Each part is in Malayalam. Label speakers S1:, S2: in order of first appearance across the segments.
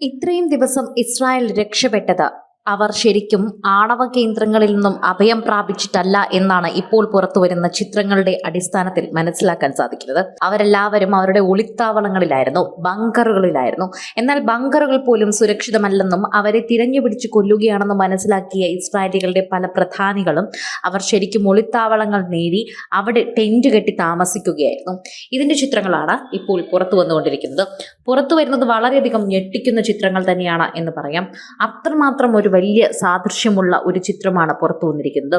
S1: ഇത്രയും ദിവസം ഇസ്രായേൽ രക്ഷപ്പെട്ടത്. അവർ ശരിക്കും ആണവ കേന്ദ്രങ്ങളിൽ നിന്നും അഭയം പ്രാപിച്ചിട്ടല്ല എന്നാണ് ഇപ്പോൾ പുറത്തുവരുന്ന ചിത്രങ്ങളുടെ അടിസ്ഥാനത്തിൽ മനസ്സിലാക്കാൻ സാധിക്കുന്നത്. അവരെല്ലാവരും അവരുടെ ഒളിത്താവളങ്ങളിലായിരുന്നു ബങ്കറുകളിലായിരുന്നു. എന്നാൽ ബങ്കറുകൾ പോലും സുരക്ഷിതമല്ലെന്നും അവരെ തിരഞ്ഞുപിടിച്ച് കൊല്ലുകയാണെന്നും മനസ്സിലാക്കിയ ഇസ്രായേലികളുടെ പല പ്രധാനികളും അവർ ശരിക്കും ഒളിത്താവളങ്ങൾ നേടി അവിടെ ടെന്റ് കെട്ടി താമസിക്കുകയായിരുന്നു. ഇതിന്റെ ചിത്രങ്ങളാണ് ഇപ്പോൾ പുറത്തു വന്നുകൊണ്ടിരിക്കുന്നത്. പുറത്തു വരുന്നത് വളരെയധികം ഞെട്ടിക്കുന്ന ചിത്രങ്ങൾ തന്നെയാണ് എന്ന് പറയാം. അത്രമാത്രം ഒരു വലിയ സാദൃശ്യമുള്ള ഒരു ചിത്രമാണ് പുറത്തു വന്നിരിക്കുന്നത്.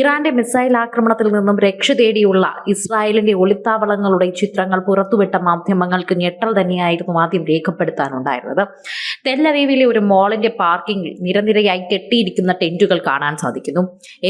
S1: ഇറാന്റെ മിസൈൽ ആക്രമണത്തിൽ നിന്നും രക്ഷ തേടിയുള്ള ഇസ്രായേലിന്റെ ഒളിത്താവളങ്ങളുടെ ചിത്രങ്ങൾ പുറത്തുവിട്ട മാധ്യമങ്ങൾക്ക് ഞെട്ടൽ തന്നെയായിരുന്നു ആദ്യം രേഖപ്പെടുത്താനുണ്ടായിരുന്നത്. തെല്ലവീവിലെ ഒരു മോളിന്റെ പാർക്കിംഗിൽ നിരനിരയായി കെട്ടിയിരിക്കുന്ന ടെന്റുകൾ കാണാൻ സാധിക്കുന്നു.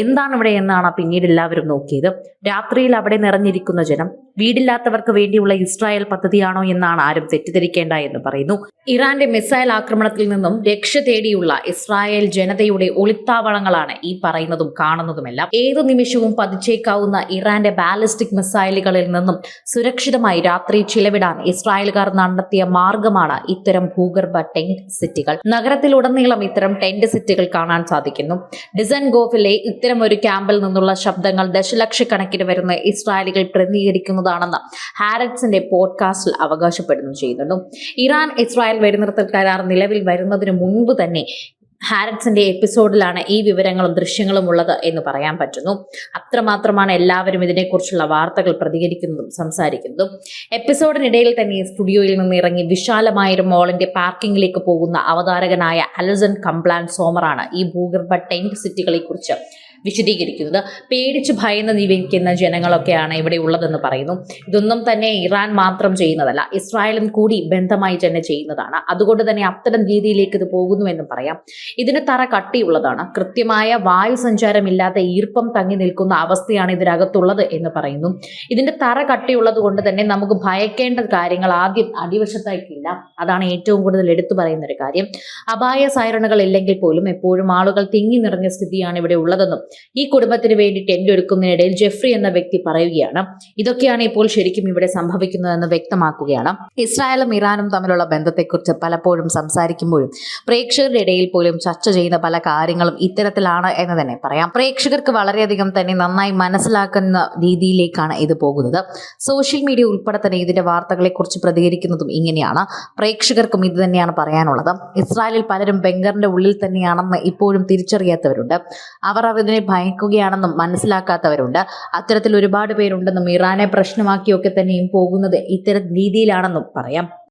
S1: എന്താണ് ഇവിടെ എന്നാണ് പിന്നീട് എല്ലാവരും നോക്കിയത്. രാത്രിയിൽ അവിടെ നിറഞ്ഞിരിക്കുന്ന ജനം വീടില്ലാത്തവർക്ക് വേണ്ടിയുള്ള ഇസ്രായേൽ പദ്ധതിയാണോ എന്നാണ് ആരും തെറ്റിദ്ധരിക്കേണ്ട എന്ന് പറയുന്നു. ഇറാന്റെ മിസൈൽ ആക്രമണത്തിൽ നിന്നും രക്ഷ തേടിയുള്ള ഇസ്രായേൽ ജനതയുടെ ഒളിത്താവളങ്ങളാണ് ഈ പറയുന്നതും കാണുന്നതുമെല്ലാം. ഏതു നിമിഷവും പതിച്ചേക്കാവുന്ന ഇറാന്റെ ബാലിസ്റ്റിക് മിസൈലുകളിൽ നിന്നും സുരക്ഷിതമായി രാത്രി ചിലവിടാൻ ഇസ്രായേൽകാർ നടത്തിയ മാർഗമാണ് ഇത്തരം ഭൂഗർഭ ടെന്റ് സിറ്റികൾ. നഗരത്തിലുടനീളം ഇത്തരം ടെന്റ് സിറ്റികൾ കാണാൻ സാധിക്കുന്നു. ഡിസൻ ഗോഫിലെ ഇത്തരം ഒരു ക്യാമ്പിൽ നിന്നുള്ള ശബ്ദങ്ങൾ ദശലക്ഷക്കണക്കിന് വരുന്ന ഇസ്രായേലികൾ പ്രതിനിധീകരിക്കുന്നതാണെന്ന് ഹാരറ്റ്സിന്റെ പോഡ്കാസ്റ്റിൽ അവകാശപ്പെടുന്നു ചെയ്യുന്നുണ്ട്. ഇറാൻ ഇസ്രായേൽ വെടിനിർത്തൽ കരാർ നിലവിൽ വരുന്നതിന് മുൻപ് തന്നെ ഹാരറ്റ്സിന്റെ എപ്പിസോഡിലാണ് ഈ വിവരങ്ങളും ദൃശ്യങ്ങളും ഉള്ളത് എന്ന് പറയാൻ പറ്റുന്നു. അത്രമാത്രമാണ് എല്ലാവരും ഇതിനെക്കുറിച്ചുള്ള വാർത്തകൾ പ്രതികരിക്കുന്നതും സംസാരിക്കുന്നതും. എപ്പിസോഡിനിടയിൽ തന്നെ സ്റ്റുഡിയോയിൽ നിന്ന് ഇറങ്ങി വിശാലമായൊരു മോളിന്റെ പാർക്കിംഗിലേക്ക് പോകുന്ന അവതാരകനായ അലസൺ കംപ്ലാൻ സോമറാണ് ഈ ഭൂഗർഭ ടെന്റ് സിറ്റികളെ കുറിച്ച് വിശദീകരിക്കുന്നത്. പേടിച്ച് ഭയന്ന് ജീവിക്കുന്ന ജനങ്ങളൊക്കെയാണ് ഇവിടെ ഉള്ളതെന്ന് പറയുന്നു. ഇതൊന്നും തന്നെ ഇറാൻ മാത്രം ചെയ്യുന്നതല്ല. ഇസ്രായേലും കൂടി ബന്ധമായി തന്നെ ചെയ്യുന്നതാണ്. അതുകൊണ്ട് തന്നെ അത്തരം രീതിയിലേക്ക് ഇത് പോകുന്നു എന്നും പറയാം. ഇതിന് തറ കട്ടിയുള്ളതാണ്. കൃത്യമായ വായു സഞ്ചാരമില്ലാത്ത ഈർപ്പം തങ്ങി നിൽക്കുന്ന അവസ്ഥയാണ് ഇതിനകത്തുള്ളത് എന്ന് പറയുന്നു. ഇതിന്റെ തറ കട്ടിയുള്ളത് കൊണ്ട് തന്നെ നമുക്ക് ഭയക്കേണ്ട കാര്യങ്ങൾ ആദ്യം അടിവശത്തായിട്ടില്ല. അതാണ് ഏറ്റവും കൂടുതൽ എടുത്തു പറയുന്ന ഒരു കാര്യം. അപായ സൈറണുകൾ ഇല്ലെങ്കിൽ പോലും എപ്പോഴും ആളുകൾ തിങ്ങി നിറഞ്ഞ സ്ഥിതിയാണ് ഇവിടെ ഉള്ളതെന്നും ഈ കുടുംബത്തിന് വേണ്ടി ടെന്റ് ഒരുക്കുന്നതിനിടയിൽ ജെഫ്രി എന്ന വ്യക്തി പറയുകയാണ് ഇതൊക്കെയാണ് ഇപ്പോൾ ശരിക്കും ഇവിടെ സംഭവിക്കുന്നതെന്ന് വ്യക്തമാക്കുകയാണ്. ഇസ്രായേലും ഇറാനും തമ്മിലുള്ള ബന്ധത്തെക്കുറിച്ച് പലപ്പോഴും സംസാരിക്കുമ്പോഴും പ്രേക്ഷകരുടെ ഇടയിൽ പോലും ചർച്ച ചെയ്യുന്ന പല കാര്യങ്ങളും ഇത്തരത്തിലാണ് എന്ന് തന്നെ പറയാം. പ്രേക്ഷകർക്ക് വളരെയധികം തന്നെ നന്നായി മനസ്സിലാക്കുന്ന രീതിയിലേക്കാണ് ഇത് പോകുന്നത്. സോഷ്യൽ മീഡിയ ഉൾപ്പെടെ തന്നെ ഇതിന്റെ വാർത്തകളെക്കുറിച്ച് പ്രതികരിക്കുന്നതും ഇങ്ങനെയാണ്. പ്രേക്ഷകർക്കും ഇത് തന്നെയാണ് പറയാനുള്ളത്. ഇസ്രായേലിൽ പലരും ബംഗറിന്റെ ഉള്ളിൽ തന്നെയാണെന്ന് ഇപ്പോഴും തിരിച്ചറിയാത്തവരുണ്ട്. അവർ അതിനെ ഭയക്കുകയാണെന്നും മനസ്സിലാക്കാത്തവരുണ്ട്. അത്തരത്തിൽ ഒരുപാട് പേരുണ്ടെന്നും ഇറാനെ പ്രശ്നമാക്കിയൊക്കെ തന്നെയും പോകുന്നത് ഇത്തരം രീതിയിലാണെന്നും പറയാം.